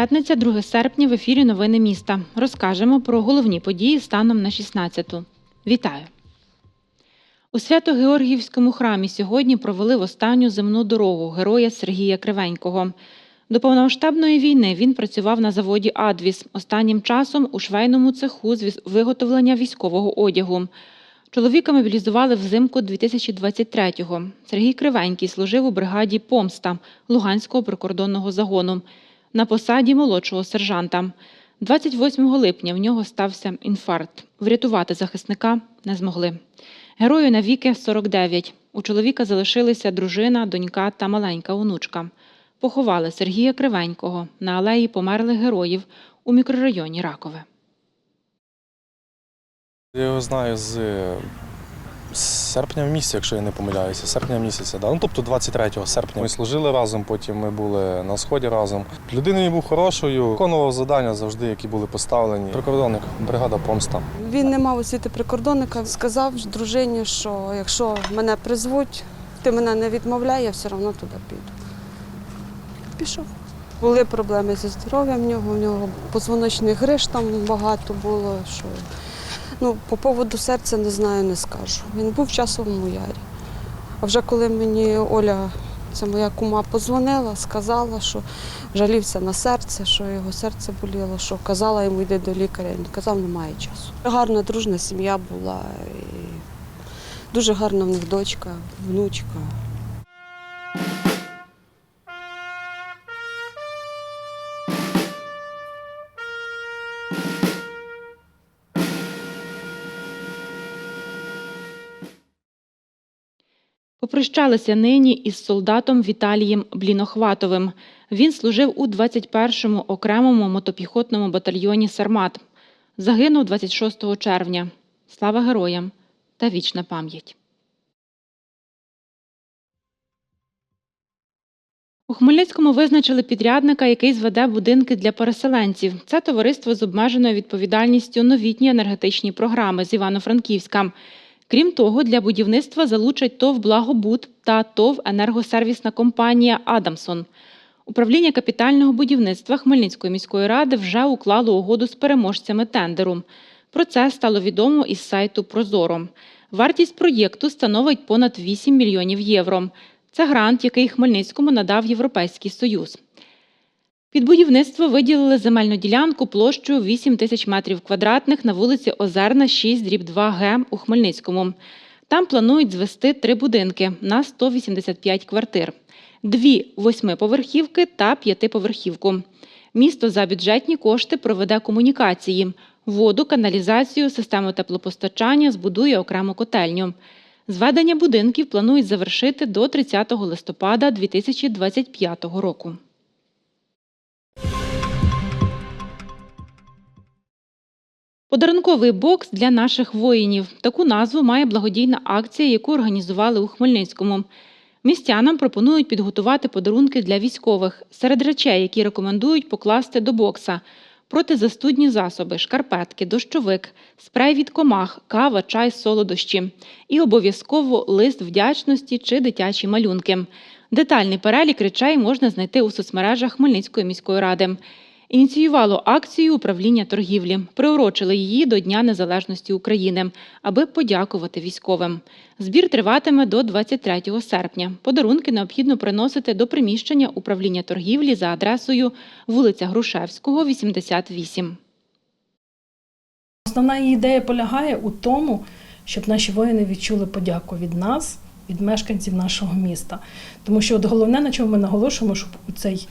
П'ятниця, 2 серпня, в ефірі Новини міста. Розкажемо про головні події станом на 16-ту. Вітаю! У Свято-Георгіївському храмі сьогодні провели в останню земну дорогу героя Сергія Кривенького. До повномасштабної війни він працював на заводі Адвіс, останнім часом у швейному цеху з виготовлення військового одягу. Чоловіка мобілізували взимку 2023-го. Сергій Кривенький служив у бригаді Помста Луганського прикордонного загону на посаді молодшого сержанта. 28 липня в нього стався інфаркт. Врятувати захисника не змогли. Герою навіки 49. У чоловіка залишилися дружина, донька та маленька онучка. Поховали Сергія Кривенького на алеї померлих героїв у мікрорайоні Ракове. Я його знаю з з серпня місяця, якщо я не помиляюся. Серпня місяця, да. Ну тобто 23 серпня. Ми служили разом, потім ми були на сході разом. Людина він був хорошою, виконував завдання завжди, які були поставлені. Прикордонник, бригада помста. Він не мав освіти прикордонника. Сказав дружині, що якщо мене призвуть, ти мене не відмовляй, я все одно туди піду. Пішов. Були проблеми зі здоров'ям в нього, в нього позвоночних гриж там багато було. Що... Ну, по поводу серця не знаю, не скажу. Він був в часовому ярі. А вже коли мені Оля, це моя кума, позвонила, сказала, що жалівся на серце, що його серце боліло, що казала йому йди до лікаря. Він казав, немає часу. Гарна, дружна сім'я була. І дуже гарна в них дочка, внучка. Попрощалися нині із солдатом Віталієм Блінохватовим. Він служив у 21-му окремому мотопіхотному батальйоні Сармат. Загинув 26 червня. Слава героям та вічна пам'ять. У Хмельницькому визначили підрядника, який зведе будинки для переселенців. Це товариство з обмеженою відповідальністю новітні енергетичні програми з Івано-Франківська. Крім того, для будівництва залучать ТОВ Благобуд та ТОВ енергосервісна компанія Адамсон. Управління капітального будівництва Хмельницької міської ради вже уклало угоду з переможцями тендеру. Про це стало відомо із сайту Прозоро. Вартість проєкту становить понад 8 мільйонів євро. Це грант, який Хмельницькому надав Європейський Союз. Під будівництво виділили земельну ділянку площею 8 тисяч метрів квадратних на вулиці Озерна, 6, дріб 2 Г у Хмельницькому. Там планують звести три будинки на 185 квартир, дві восьмиповерхівки та п'ятиповерхівку. Місто за бюджетні кошти проведе комунікації, воду, каналізацію, систему теплопостачання, збудує окрему котельню. Зведення будинків планують завершити до 30 листопада 2025 року. Подарунковий бокс для наших воїнів. Таку назву має благодійна акція, яку організували у Хмельницькому. Містянам пропонують підготувати подарунки для військових серед речей, які рекомендують покласти до бокса. Протизастудні засоби, шкарпетки, дощовик, спрей від комах, кава, чай, солодощі. І обов'язково лист вдячності чи дитячі малюнки. Детальний перелік речей можна знайти у соцмережах Хмельницької міської ради. Ініціювало акцію управління торгівлі, приурочили її до Дня Незалежності України, аби подякувати військовим. Збір триватиме до 23 серпня. Подарунки необхідно приносити до приміщення управління торгівлі за адресою вулиця Грушевського, 88. Основна її ідея полягає у тому, щоб наші воїни відчули подяку від нас, від мешканців нашого міста. Тому що от головне, на чому ми наголошуємо, щоб у цей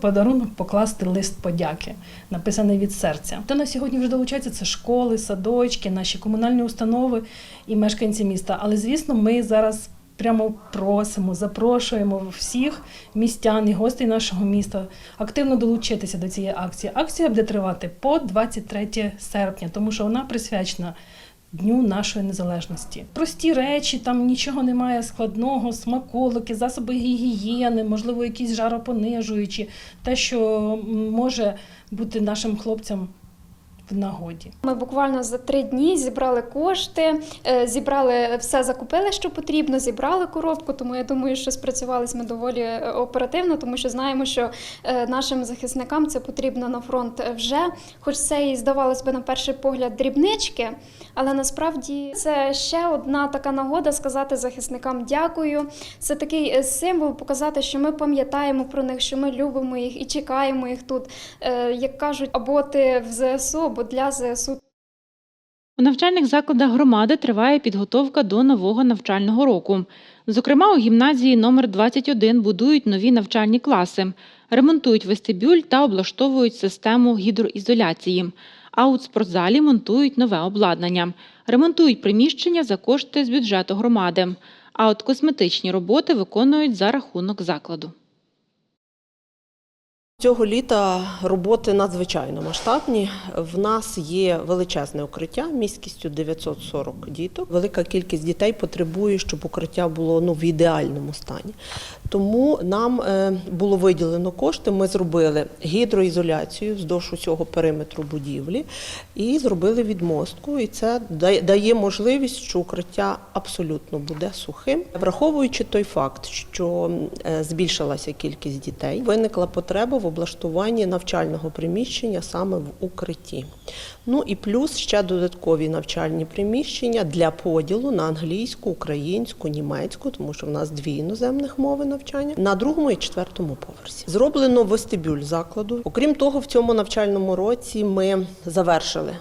подарунок, покласти лист подяки, написаний від серця. До нас сьогодні вже долучаються це школи, садочки, наші комунальні установи і мешканці міста. Але звісно, ми зараз. Прямо просимо, запрошуємо всіх містян і гостей нашого міста активно долучитися до цієї акції. Акція буде тривати по 23 серпня, тому що вона присвячена Дню нашої незалежності. Прості речі, там нічого немає складного, смаколики, засоби гігієни, можливо, якісь жаропонижуючі, те, що може бути нашим хлопцям в нагоді. Ми буквально за три дні зібрали кошти, е, зібрали все, закупили, що потрібно, зібрали коробку. Тому я думаю, що спрацювали ми доволі е, оперативно, тому що знаємо, що е, нашим захисникам це потрібно на фронт вже. Хоч це і здавалось би на перший погляд дрібнички, але насправді це ще одна така нагода сказати захисникам дякую. Це такий символ показати, що ми пам'ятаємо про них, що ми любимо їх і чекаємо їх тут. Як кажуть, або ти в ЗСУ, або для ЗСУ. У навчальних закладах громади триває підготовка до нового навчального року. Зокрема, у гімназії номер 21 будують нові навчальні класи, ремонтують вестибюль та облаштовують систему гідроізоляції. А у спортзалі монтують нове обладнання, ремонтують приміщення за кошти з бюджету громади. А от косметичні роботи виконують за рахунок закладу. Цього літа роботи надзвичайно масштабні. В нас є величезне укриття міськістю 940 діток. Велика кількість дітей потребує, щоб укриття було ну в ідеальному стані. Тому нам е, було виділено кошти. Ми зробили гідроізоляцію вздовж усього периметру будівлі і зробили відмостку. І це дає- можливість, що укриття абсолютно буде сухим, враховуючи той факт, що е, збільшилася кількість дітей, виникла потреба в облаштуванні навчального приміщення саме в укритті. Ну і плюс ще додаткові навчальні приміщення для поділу на англійську, українську, німецьку, тому що в нас дві іноземних мови навчання на другому і четвертому поверсі. Зроблено вестибюль закладу. Окрім того, в цьому навчальному році ми завершили.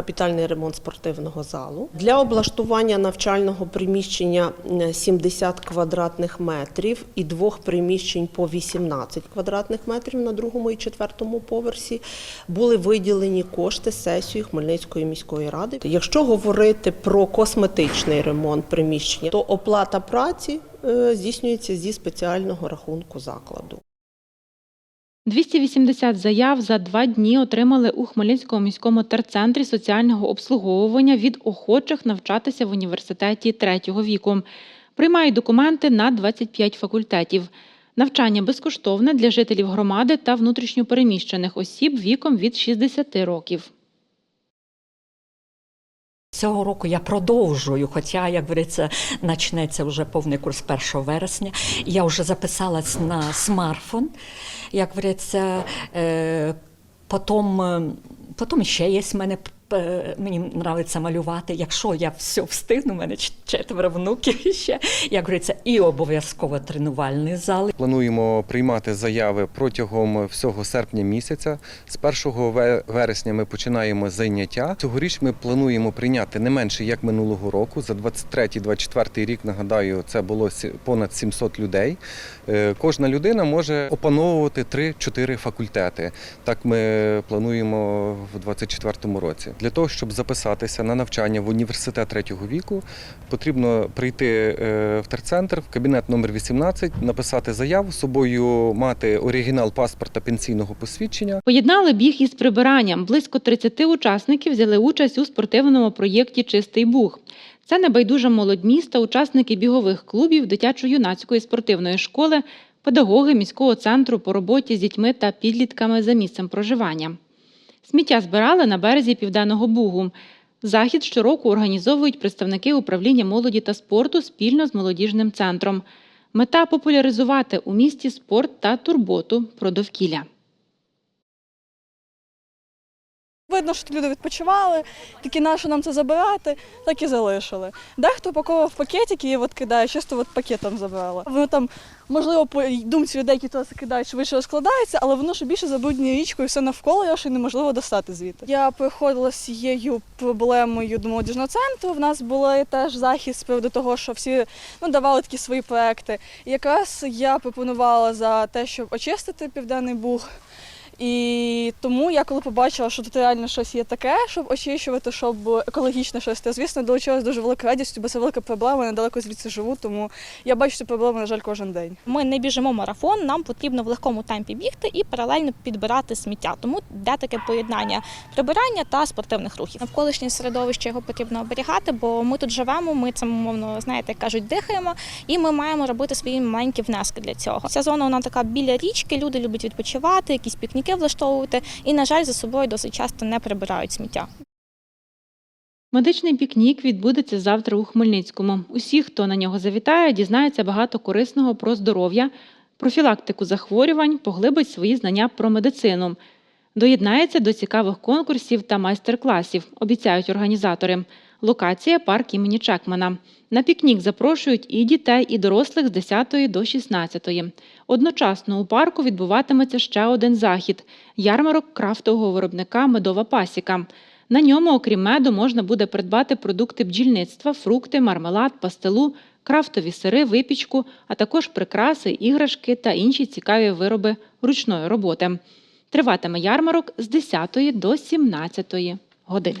Капітальний ремонт спортивного залу для облаштування навчального приміщення е, 70 квадратних метрів і двох приміщень по 18 квадратних метрів на другому і четвертому поверсі були виділені кошти сесією Хмельницької міської ради. Якщо говорити про косметичний ремонт приміщення, то оплата праці е, здійснюється зі спеціального рахунку закладу. 280 заяв за два дні отримали у Хмельницькому міському терцентрі соціального обслуговування від охочих навчатися в університеті третього віку. Приймають документи на 25 факультетів. Навчання безкоштовне для жителів громади та внутрішньопереміщених осіб віком від 60 років. Цього року я продовжую, хоча, як говориться, почнеться вже повний курс 1 вересня. Я вже записалась на смартфон. Як говориться, е, потім, е, потім ще є в мене. Е, Мені подобається малювати. Якщо я все встигну, у мене четверо внуків ще. Як говориться, і обов'язково тренувальний зал, Плануємо приймати заяви протягом всього серпня місяця. З 1 вересня ми починаємо заняття. Цьогоріч ми плануємо прийняти не менше як минулого року. За 23-24 рік нагадаю, це було понад 700 людей. Е, Кожна людина може опановувати 3-4 факультети. Так ми плануємо в 2024 році. Для того, щоб записатися на навчання в університет третього віку, потрібно прийти е, в терцентр, в кабінет номер 18, написати заяву собою, мати оригінал паспорта пенсійного посвідчення. Поєднали біг із прибиранням. Близько 30 учасників взяли участь у спортивному проєкті Чистий Буг. Це небайдужа молодь міста, учасники бігових клубів, дитячо-юнацької спортивної школи, педагоги міського центру по роботі з дітьми та підлітками за місцем проживання. Сміття збирали на березі Південного Бугу. Захід щороку організовують представники управління молоді та спорту спільно з молодіжним центром. Мета популяризувати у місті спорт та турботу про довкілля. Видно, що люди відпочивали, такі на що нам це забирати, так і залишили. Дехто пакував пакетики і от кидає, чисто от пакетом забирали. Воно там, можливо, по думці людей, які туди кидають, швидше розкладається, але воно ж більше забруднює річкою все навколо, його ще неможливо достати звідти. Я приходила з цією проблемою до молодіжного центру. В нас були теж захід з приводу того, що всі ну, давали такі свої проекти. І якраз я пропонувала за те, щоб очистити південний буг. І тому я коли побачила, що тут реально щось є таке, щоб очищувати, щоб екологічне щось, то звісно долучилась дуже великою радістю, бо це велика проблема. Я недалеко звідси живу, тому я бачу цю проблему, на жаль, кожен день. Ми не біжимо марафон, нам потрібно в легкому темпі бігти і паралельно підбирати сміття. Тому де таке поєднання прибирання та спортивних рухів. Навколишнє середовище його потрібно оберігати, бо ми тут живемо, ми цим умовно, знаєте, як кажуть, дихаємо, і ми маємо робити свої маленькі внески для цього. Ця зона вона така біля річки, люди люблять відпочивати, якісь пікніки влаштовувати, і, на жаль, за собою досить часто не прибирають сміття. Медичний пікнік відбудеться завтра у Хмельницькому. Усі, хто на нього завітає, дізнається багато корисного про здоров'я, профілактику захворювань, поглибить свої знання про медицину. Доєднається до цікавих конкурсів та майстер-класів, обіцяють організатори. Локація парк імені Чекмана. На пікнік запрошують і дітей, і дорослих з 10 до 16. Одночасно у парку відбуватиметься ще один захід ярмарок крафтового виробника Медова пасіка. На ньому, окрім меду, можна буде придбати продукти бджільництва, фрукти, мармелад, пастилу, крафтові сири, випічку, а також прикраси, іграшки та інші цікаві вироби ручної роботи. Триватиме ярмарок з 10 до 17 години.